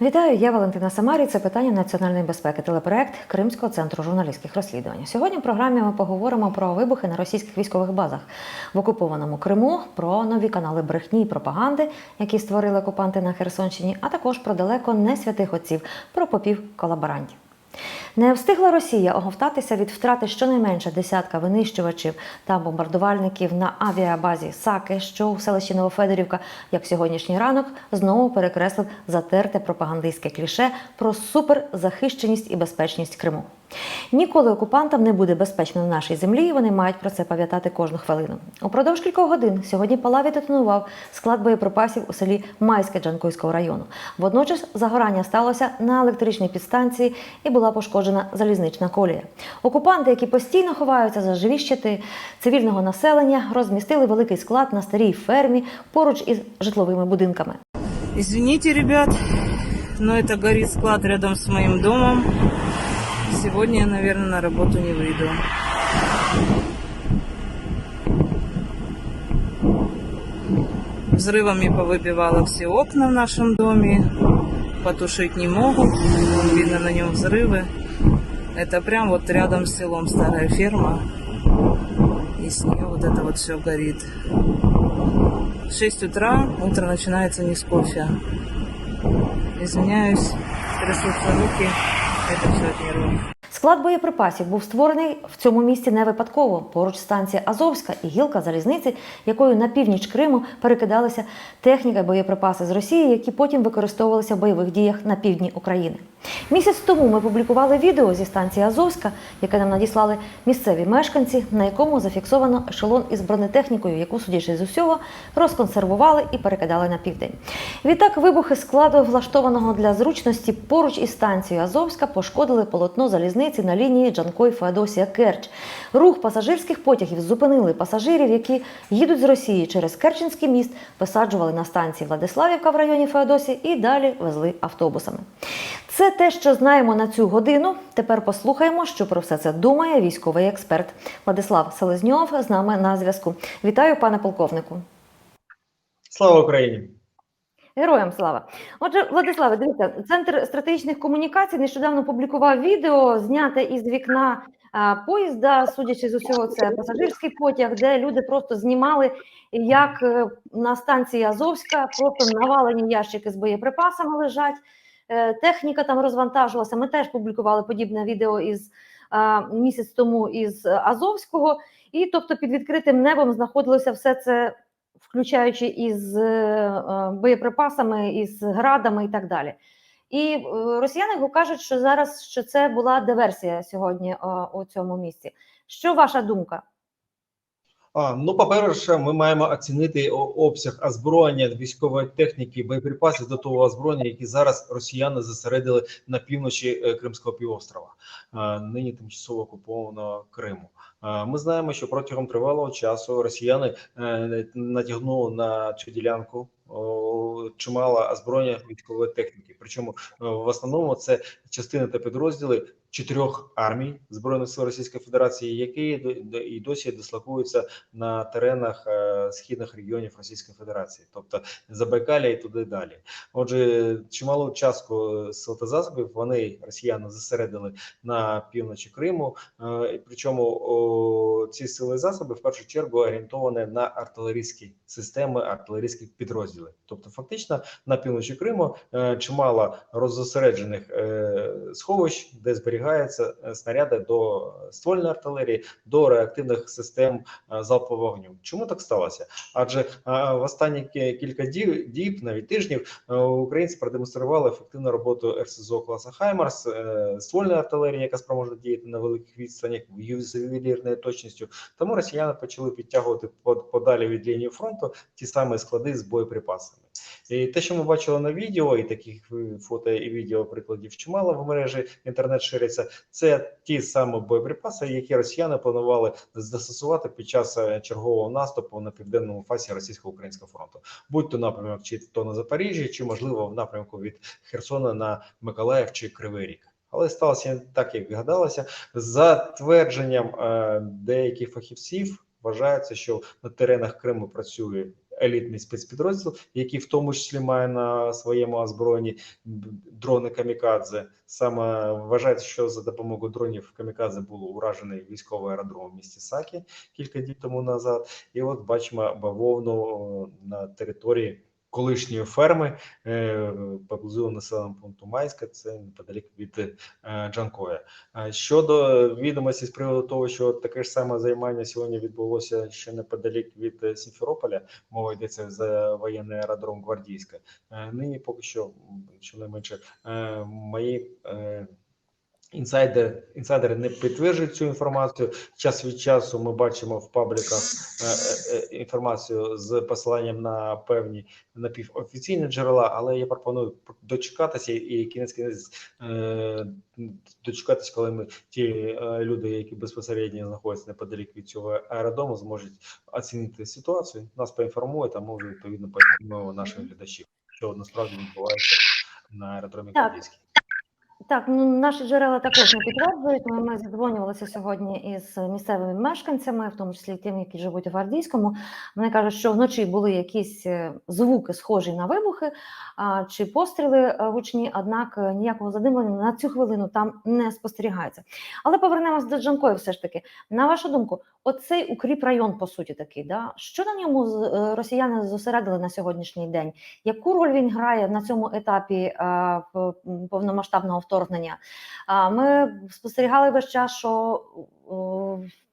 Вітаю, я Валентина Самарій. Це питання національної безпеки. Телепроект Кримського центру журналістських розслідувань. Сьогодні в програмі ми поговоримо про вибухи на російських військових базах в окупованому Криму, про нові канали брехні і пропаганди, які створили окупанти на Херсонщині, а також про далеко не святих отців, про попів колаборантів. Не встигла Росія оговтатися від втрати щонайменше десятка винищувачів та бомбардувальників на авіабазі Саки, що у селищі Новофедорівка, як сьогоднішній ранок, знову перекреслив затерте пропагандистське кліше про суперзахищеність і безпечність Криму. Ніколи окупантам не буде безпечно на нашій землі, і вони мають про це пам'ятати кожну хвилину. Упродовж кількох годин сьогодні палав і детонував склад боєприпасів у селі Майське Джанкойського району. Водночас загорання сталося на електричній підстанції і була пошкоджена залізнична колія. Окупанти, які постійно ховаються за живі щити цивільного населення, розмістили великий склад на старій фермі поруч із житловими будинками. Извините, ребят, но это горит склад рядом с моим домом. Сегодня я, наверное, на работу не выйду. Взрывами повыбивало все окна в нашем доме. Потушить не могут. Видно на нем взрывы. Это прям вот рядом с селом старая ферма. И с нее вот это вот все горит. В 6 утра утро начинается не с кофе. Извиняюсь, трясутся руки. Это все нервов. Склад боєприпасів був створений в цьому місті не випадково. Поруч станція Азовська і гілка залізниці, якою на північ Криму перекидалися техніка і боєприпаси з Росії, які потім використовувалися в бойових діях на півдні України. Місяць тому ми публікували відео зі станції Азовська, яке нам надіслали місцеві мешканці, на якому зафіксовано ешелон із бронетехнікою, яку, судячи з усього, розконсервували і перекидали на південь. Відтак, вибухи складу, влаштованого для зручності поруч із станцією Азовська, пошкодили полотно залізниці на лінії Джанкой Феодосія Керч. Рух пасажирських потягів зупинили пасажирів, які їдуть з Росії через Керченський міст, висаджували на станції Владиславівка в районі Феодосії і далі везли автобусами. Це те, що знаємо на цю годину. Тепер послухаємо, що про все це думає військовий експерт Владислав Селезньов з нами на зв'язку. Вітаю, пане полковнику. Слава Україні! Героям слава. Отже, Владиславе, дивіться, центр стратегічних комунікацій нещодавно публікував відео, зняте із вікна поїзда. Судячи з усього, це пасажирський потяг, де люди просто знімали, як е, на станції Азовська просто навалені ящики з боєприпасами лежать. Е, Техніка там розвантажувалася. Ми теж публікували подібне відео із місяць тому із Азовського, і тобто під відкритим небом знаходилося все це включаючи із е, боєприпасами, із градами і так далі. І е, росіяни кажуть, що зараз що це була диверсія сьогодні е, у цьому місці. Що ваша думка? Ну, по-перше, ми маємо оцінити обсяг озброєння військової техніки, боєприпасів до того озброєння, які зараз росіяни зосередили на півночі е, Кримського півострова, е, нині тимчасово окупованого Криму. Е, Ми знаємо, що протягом тривалого часу росіяни натягнули на цю ділянку чимало озброєння військової техніки. Причому е, в основному це частини та підрозділи чотирьох армій збройних сил Російської Федерації, які і досі дислокуються на теренах е, східних регіонів Російської Федерації, тобто Забайкалля і туди далі. Отже, чималу частку сил та засобів вони росіяни зосередили на півночі Криму. Е, Причому ці сили і засоби в першу чергу орієнтовані на артилерійські системи, артилерійські підрозділи. Тобто, фактично на півночі Криму е, чимало роззосереджених е, сховищ, де зберігаються е, снаряди до ствольної артилерії, до реактивних систем е, залпового вогню. Чому так сталося? Адже в останні кілька діб, навіть тижнів, українці продемонстрували ефективну роботу РСЗО класу Хаймарс, ствольної артилерії, яка спроможна діяти на великих відстанях з ювелірною точністю. Тому росіяни почали підтягувати под- подалі від лінії фронту ті самі склади з боєприпасами. І те, що ми бачили на відео, і таких фото і відео прикладів чимало в мережі інтернет шириться. Це ті самі боєприпаси, які росіяни планували застосувати під час е, чергового наступу на південному фасі російсько-українського фронту, будь то напрямок чи то на Запоріжжі, чи можливо в напрямку від Херсона на Миколаїв чи Кривий Ріг. Але сталося так, як гадалося. За твердженням е, деяких фахівців, вважається, що на теренах Криму працює елітний спецпідрозділ, який в тому числі має на своєму озброєнні дрони камікадзе. Саме вважається, що за допомогою дронів камікадзе було уражений військовий аеродром в місті Сакі кілька днів тому назад. І от бачимо бавовну на території колишньої ферми е, поблизу населеного пункту Майська, це неподалік від е, Джанкоя. А Щодо відомості з приводу того, що таке ж саме займання сьогодні відбулося ще неподалік від е, Сімферополя, мова йдеться за воєнний аеродром Гвардійська. Нині поки що, щонайменше, мої інсайдери, інсайдери не підтверджують цю інформацію. Час від часу ми бачимо в пабліках е, е, е, інформацію з посиланням на певні напівофіційні джерела, але я пропоную дочекатися і кінець кінець е, дочекатись, коли ми ті е, люди, які безпосередньо знаходяться неподалік від цього аеродрому, зможуть оцінити ситуацію, нас поінформують, а ми вже відповідно поінформуємо наших глядачів, що насправді відбувається на аеродромі Так. Так, ну наші джерела також не підтверджують. Ми, ми задзвонювалися сьогодні із місцевими мешканцями, в тому числі тими, які живуть у Гвардійському. Вони кажуть, що вночі були якісь е, звуки, схожі на вибухи а, чи постріли е, гучні, однак е, ніякого задимлення на цю хвилину там не спостерігається. Але повернемось до Джанкої, все ж таки. На вашу думку, оцей укріп район, по суті, такий, да? що на ньому росіяни зосередили на сьогоднішній день? Яку роль він грає на цьому етапі м, повномасштабного вторгнення? Ми спостерігали весь час, що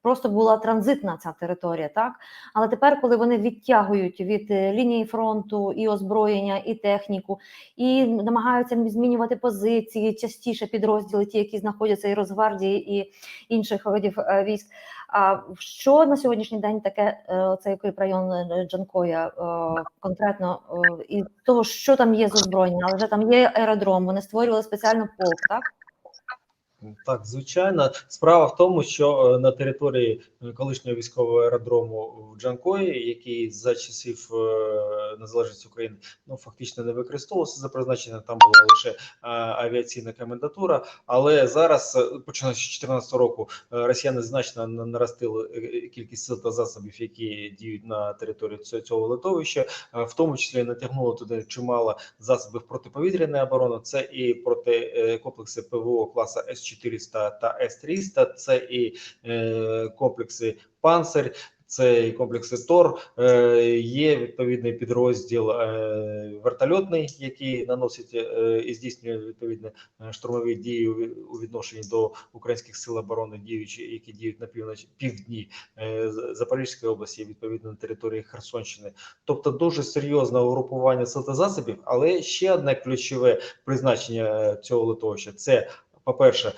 просто була транзитна ця територія, так? Але тепер, коли вони відтягують від е, лінії фронту і озброєння, і техніку, і намагаються змінювати позиції, частіше підрозділи, ті, які знаходяться і Росгвардії, і інших видів е, військ. А що на сьогоднішній день таке е, цей район е, Джанкоя е, конкретно і того, що там є з озброєння, але вже там є аеродром, вони створювали спеціально полк, так? Так, звичайно, справа в тому, що е, на території е, колишнього військового аеродрому в Джанкої, який за часів е, незалежності України ну фактично не використовувався за призначенням, там була лише авіаційна комендатура. Але зараз, починаючи з 2014 року, росіяни значно на- наростили кількість сил та засобів, які діють на території цього, литовища, в тому числі натягнуло туди чимало засобів протиповітряної оборони. Це і проти комплекси ПВО класу С-400 та С-300, це і е, комплекси Панцирь. Це і комплекси ТОР, е, є відповідний підрозділ е, вертольотний, який наносить е, і здійснює відповідні штурмові дії у відношенні до українських сил оборони, діючі, які діють на півночі півдні Запорізької області, відповідно на території Херсонщини. Тобто дуже серйозне угрупування сил засобів. Але ще одне ключове призначення цього литовища це. По-перше, е,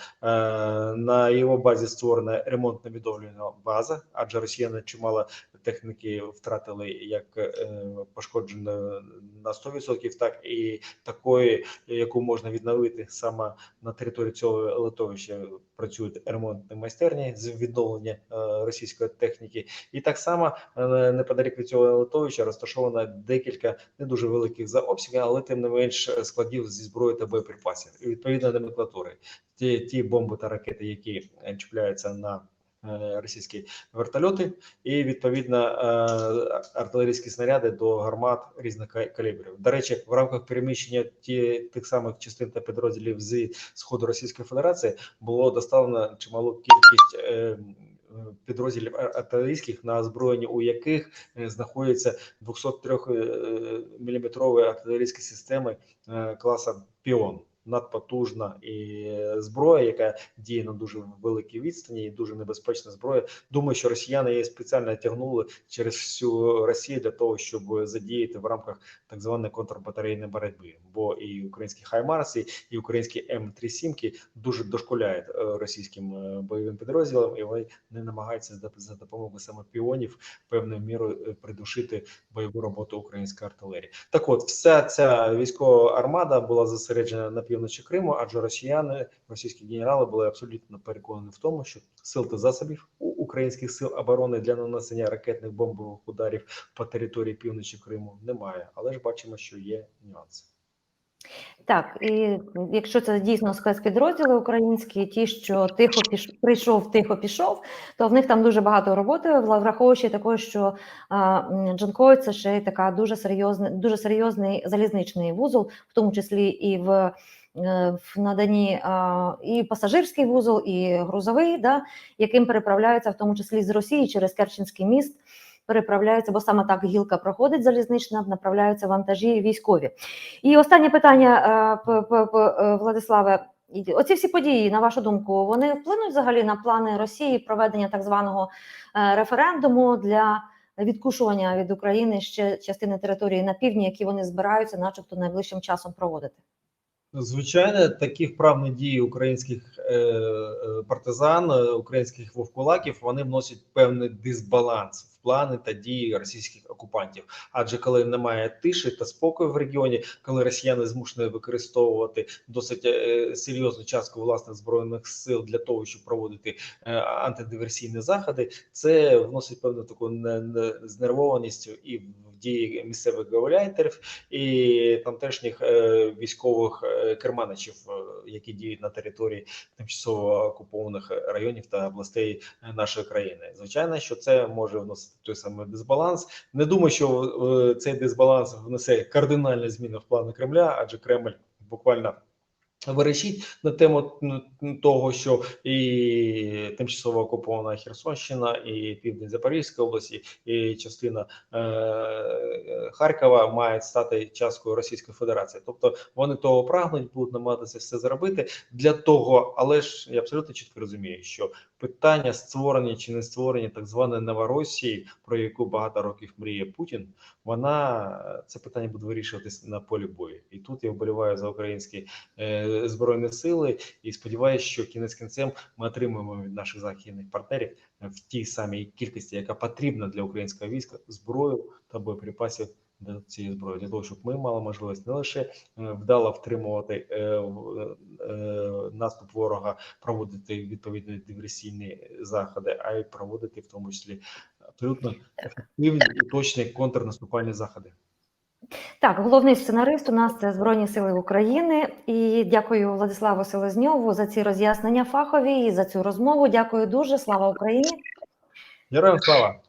на його базі створена ремонтно-відновлювальна база, адже росіяни чимало техніки втратили як е, пошкоджено на 100%, так і такої, яку можна відновити саме на території цього литовища. Працюють ремонтні майстерні з відновлення е, російської техніки, і так само е, неподалік від цього литовища розташовано декілька не дуже великих за обсяги, але тим не менш складів зі зброї та боєприпасів і відповідно номенклатури. Ті, ті бомби та ракети, які чіпляються на російські вертольоти, і відповідно е, артилерійські снаряди до гармат різних калібрів. До речі, в рамках переміщення ті тих самих частин та підрозділів з сходу Російської Федерації було доставлено чималу кількість. Е, Підрозділів артилерійських на озброєнні, у яких е, знаходяться 203 мм артилерійські системи е, класу Піон. Надпотужна і зброя, яка діє на дуже великій відстані, і дуже небезпечна зброя. Думаю, що росіяни її спеціально тягнули через всю Росію для того, щоб задіяти в рамках так званої контрбатарейної боротьби. Бо і українські хаймарси, і українські М37 дуже дошколяють е, російським е, бойовим підрозділам, і вони не намагаються за- допомогою саме піонів певною мірою е, придушити бойову роботу української артилерії. Так, от вся ця військова армада була зосереджена на півночі Криму, адже росіяни, російські генерали були абсолютно переконані в тому, що сил та засобів українських сил оборони для нанесення ракетних бомбових ударів по території півночі Криму немає. Але ж бачимо, що є нюанси. Так, і якщо це дійсно спецпідрозділи українські, ті, що тихо піш... прийшов, тихо пішов, то в них там дуже багато роботи, враховуючи також, що Джанкой це ще така дуже серйозний, дуже серйозний залізничний вузол, в тому числі і в, в наданні і пасажирський вузол, і грузовий, да, яким переправляються в тому числі з Росії через Керченський міст. Переправляються, бо саме так гілка проходить залізнична, направляються вантажі військові. І останнє питання, е, е, Владиславе. Оці всі події, на вашу думку, вони вплинуть взагалі на плани Росії проведення так званого е, референдуму для відкушування від України ще частини території на півдні, які вони збираються, начебто, найближчим часом проводити. Звичайно, такі вправні дії українських е, е, партизан, е, українських вовкулаків, вони вносять певний дисбаланс плани та дії російських окупантів. Адже коли немає тиші та спокою в регіоні, коли росіяни змушені використовувати досить е, серйозну частку власних збройних сил для того, щоб проводити е, антидиверсійні заходи, це вносить певну таку не- не- знервованість і в дії місцевих гауляйтерів, і тамтешніх е, військових керманичів, які діють на території тимчасово окупованих районів та областей е, нашої країни. Звичайно, що це може вносити той самий дисбаланс. Не думаю, що е, цей дисбаланс внесе кардинальні зміни в плани Кремля, адже Кремль буквально. Верещить на тему того, що і тимчасово окупована Херсонщина, і південь Запорізької області, і частина е, Харкова мають стати часткою Російської Федерації. Тобто вони того прагнуть, будуть намагатися все зробити для того, але ж я абсолютно чітко розумію, що питання створення чи не створення так званої Новоросії, про яку багато років мріє Путін, вона це питання буде вирішуватись на полі бою. І тут я вболіваю за українські е, збройні сили і сподіваюся, що кінець кінцем ми отримаємо від наших західних партнерів в тій самій кількості, яка потрібна для українського війська, зброю та боєприпасів цієї зброї, для того, щоб ми мали можливість не лише е, вдало втримувати е, е, наступ ворога, проводити відповідні диверсійні заходи, а й проводити в тому числі абсолютно ефективні і точні контрнаступальні заходи. Так, головний сценарист у нас це Збройні Сили України. І дякую Владиславу Селезньову за ці роз'яснення фахові і за цю розмову. Дякую дуже. Слава Україні! Героям слава!